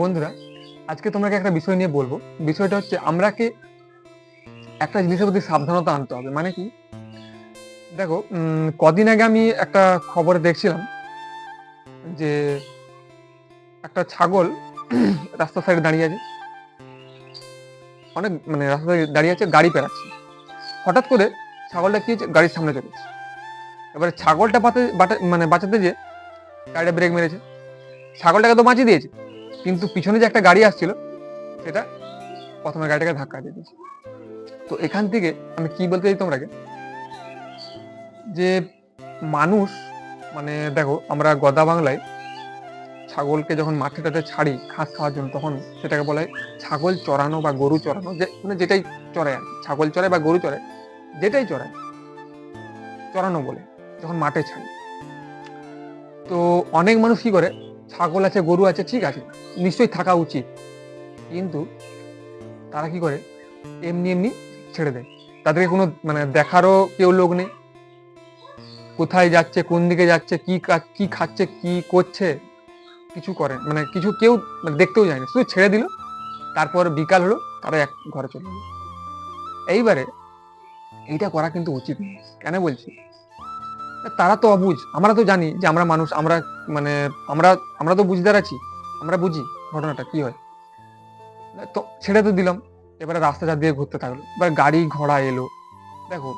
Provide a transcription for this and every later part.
বন্ধুরা, আজকে তোমাকে একটা বিষয় নিয়ে বলব। বিষয়টা হচ্ছে আমরাকে একটা জিনিসের প্রতি সাবধানতা আনতে হবে। মানে কি? দেখো কদিন আগে আমি একটা খবরে দেখছিলাম যে একটা ছাগল রাস্তার সাইডে দাঁড়িয়ে আছে। অনেক মানে রাস্তা সাইডে দাঁড়িয়ে আছে, গাড়ি পেরাচ্ছে। হঠাৎ করে ছাগলটা কি গাড়ির সামনে চলে এসেছে। এবারে ছাগলটা মানে বাঁচাতে যে গাড়িটা ব্রেক মেরেছে। ছাগলটাকে তো বাঁচিয়ে দিয়েছে। কিন্তু পিছনে যে একটা গাড়ি আসছিল, সেটা প্রথমে গাড়িটাকে ধাক্কা দিয়ে দিয়েছে। তো এখান থেকে আমি কি বলতে চাই তোমরাকে? যে মানুষ মানে দেখো, আমরা গদা বাংলায় ছাগলকে যখন মাঠে টাঠে ছাড়ি, ঘাস খাওয়ার জন্য, তখন সেটাকে বলা ছাগল চড়ানো বা গরু চড়ানো। যে মানে যেটাই চড়ায় আর ছাগল চড়ায় বা গরু চড়ায়, যেটাই চড়ায়, চড়ানো বলে, যখন মাঠে ছাড়ি। তো অনেক মানুষ কি করে ছাগল আছে, গরু আছে, ঠিক আছে, নিশ্চয়ই থাকা উচিত। কিন্তু তারা কি করে? এমনি এমনি ছেড়ে দেয়। তাদেরকে কোনো মানে দেখারও কেউ লোক নেই। কোথায় যাচ্ছে, কোন দিকে যাচ্ছে, কি কি খাচ্ছে, কি করছে, কিছু করে মানে কিছু কেউ মানে দেখতেও যায় না। শুধু ছেড়ে দিল, তারপর বিকাল হলো তারা এক ঘরে চলে গেল। এইবারে এইটা করা কিন্তু উচিত কেন বলছি? তারা তো অবুঝ। আমরা তো জানি যে আমরা মানুষ, আমরা মানে আমরা আমরা তো বুঝদার আছি। আমরা বুঝি ঘটনাটা কি হয়। তো ছেড়ে তো দিলাম। এবারে রাস্তা যা দিয়ে ঘুরতে থাকল। এবার গাড়ি ঘোড়া এলো। দেখো,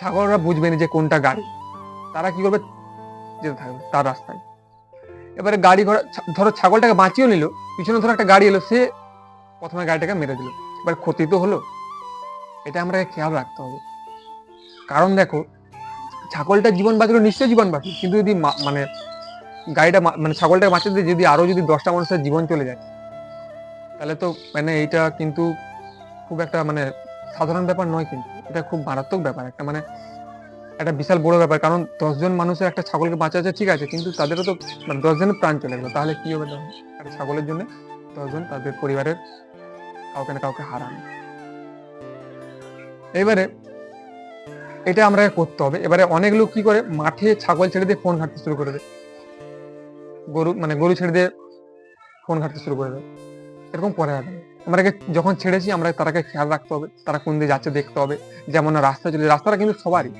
ছাগলরা বুঝবে না যে কোনটা গাড়ি। তারা কি করবে? যেতে থাকবে তার রাস্তায়। এবারে গাড়ি ঘোড়া ধরো ছাগলটাকে বাঁচিয়েও নিল। পিছনে ধরো একটা গাড়ি এলো, সে প্রথমে গাড়িটাকে মেরে দিল। এবার ক্ষতি তো হলো। এটা আমরা খেয়াল রাখতে হবে। কারণ দেখো ছাগলটা জীবন বাঁচলো, নিশ্চয়ই জীবন বাঁচবে কিন্তু যদি মানে গাড়িটা মানে ছাগলটাকে বাঁচাতে যদি আরও যদি দশটা মানুষের জীবন চলে যায়, তাহলে তো মানে এইটা কিন্তু খুব একটা মানে সাধারণ ব্যাপার নয় কিন্তু। এটা খুব মারাত্মক ব্যাপার। একটা মানে একটা বিশাল বড় ব্যাপার। কারণ দশজন মানুষের একটা ছাগলকে বাঁচাচ্ছে ঠিক আছে, কিন্তু তাদেরও তো মানে দশজনের প্রাণ চলে গেলো। তাহলে কি হবে একটা ছাগলের জন্য দশজন তাদের পরিবারের কাউকে না কাউকে হারান এবারে এটা আমরা করতে হবে। এবারে অনেক লোক কি করে? মাঠে ছাগল ছেড়ে দিয়ে ফোন ঘাটতে শুরু করে দেয়। গরু মানে গরু ছেড়ে দিয়ে ফোন ঘাটতে শুরু করে দেয়। এরকম পরে হবে না। আমরাকে যখন ছেড়েছি, আমরা তারাকে খেয়াল রাখতে হবে। তারা কোন দিয়ে যাচ্ছে দেখতে হবে। যেমন রাস্তা চলে, রাস্তাটা কিন্তু সবারই।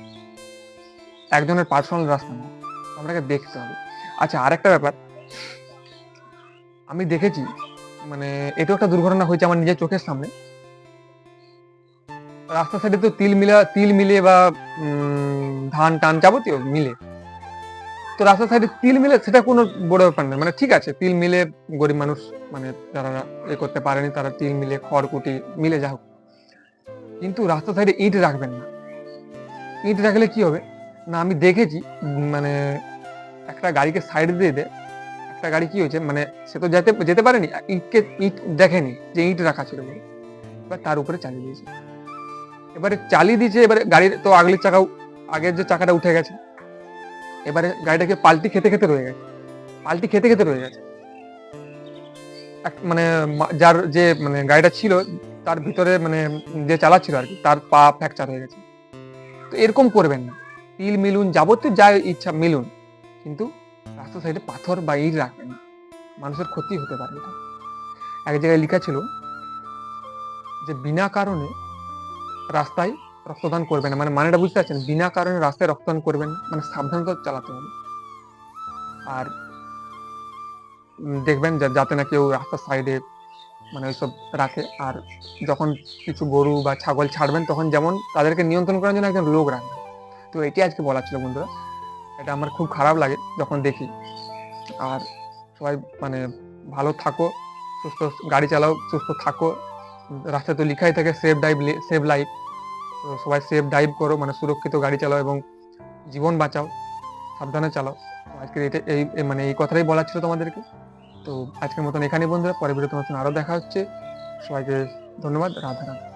একজনের পার্সোনাল রাস্তা না। আমরাকে দেখতে হবে। আচ্ছা আরেকটা ব্যাপার। আমি দেখেছি মানে এটাও একটা দুর্ঘটনা হয়েছে আমার নিজের চোখের সামনে। রাস্তা সাইডে তো তিল মিলা, তিল মিলে বা ধান টান যাবতীয় মিলে। তো রাস্তার সাইডে তিল মিলে সেটা কোনো বড় ব্যাপার না। মানে ঠিক আছে, তিল মিলে গরিব মানুষ মানে যারা এ করতে পারেনি তারা তিল মিলে, খড়কুটি মিলে যা হোক। কিন্তু রাস্তার সাইডে ইট রাখবেন না। ইট রাখলে কি হবে? না, আমি দেখেছি মানে একটা গাড়িকে সাইড দিয়ে দে, একটা গাড়ি কি হয়েছে মানে সে তো যেতে যেতে পারেনি, ইটকে, ইট দেখেনি যে ইট রাখা ছিল। বলে তার উপরে চালিয়ে দিয়েছে। এবারে চালিয়ে দিয়েছে, এবারে গাড়ির তো আগলির চাকা আগের যে চাকাটা উঠে গেছে, এবারে গাড়িটাকে পাল্টি খেতে খেতে রয়ে গেছে, পাল্টি খেতে খেতে রয়ে গেছে। মানে যার যে মানে গাড়িটা ছিল, তার ভিতরে মানে যে চালাচ্ছিল আর কি, তার পা ফ্র্যাকচার হয়ে গেছে। তো এরকম করবেন না, তিল মিলুন, যাবতীয় যা ইচ্ছা মিলুন, কিন্তু রাস্তার সাইডে পাথর বা ইট রাখবেন না, মানুষের ক্ষতি হতে পারে এক জায়গায় লেখা ছিল যে বিনা কারণে রাস্তায় রক্তদান করবেন না। মানে মানেটা বুঝতে পারছেন? বিনা কারণে রাস্তায় রক্তদান করবেন না। মানে সাবধানতা চালাতে হবে। আর দেখবেন যাতে না কেউ রাস্তার সাইডে মানে ওইসব রাখে। আর যখন কিছু গরু বা ছাগল ছাড়বেন, তখন যেমন তাদেরকে নিয়ন্ত্রণ করার জন্য একজন লোক রাখবেন। তো এটি আজকে বলার ছিল বন্ধুরা। এটা আমার খুব খারাপ লাগে যখন দেখি। আর সবাই মানে ভালো থাকো, সুস্থ, গাড়ি চালাও, সুস্থ থাকো। রাস্তায় তো লিখাই থাকে সেফ ডাইভ সেভ লাইফ তো সবাই সেফ ডাইভ করো মানে সুরক্ষিত গাড়ি চালাও এবং জীবন বাঁচাও। সাবধানে চালাও। আজকে এটা এই মানে এই কথাটাই বলার ছিল তোমাদেরকে। তো আজকের মতন এখানেই বন্ধুরা পরে ভিডিও তোমার সঙ্গে আরও দেখা হচ্ছে। সবাইকে ধন্যবাদ, রাধা রাধা।